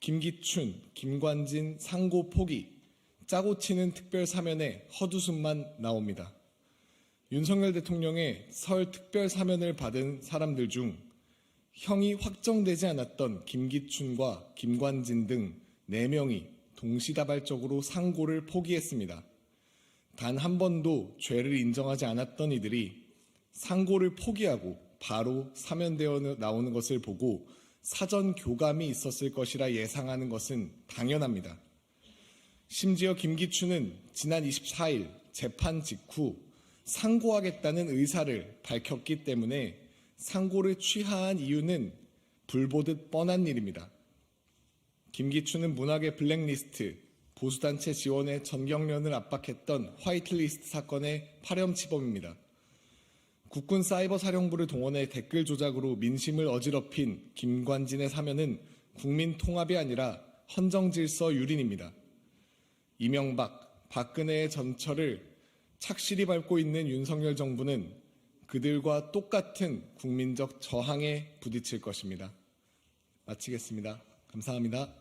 김기춘, 김관진 상고 포기, 짜고 치는 특별 사면에 헛웃음만 나옵니다. 윤석열 대통령의 설 특별 사면을 받은 사람들 중 형이 확정되지 않았던 김기춘과 김관진 등 4명이 동시다발적으로 상고를 포기했습니다. 단 한 번도 죄를 인정하지 않았던 이들이 상고를 포기하고 바로 사면되어 나오는 것을 보고 사전 교감이 있었을 것이라 예상하는 것은 당연합니다. 심지어 김기춘은 지난 24일 재판 직후 상고하겠다는 의사를 밝혔기 때문에 상고를 취하한 이유는 불보듯 뻔한 일입니다. 김기춘은 문학의 블랙리스트, 보수단체 지원에 전경련을 압박했던 화이트리스트 사건의 파렴치범입니다. 국군 사이버 사령부를 동원해 댓글 조작으로 민심을 어지럽힌 김관진의 사면은 국민 통합이 아니라 헌정 질서 유린입니다. 이명박, 박근혜의 전철을 착실히 밟고 있는 윤석열 정부는 그들과 똑같은 국민적 저항에 부딪힐 것입니다. 마치겠습니다. 감사합니다.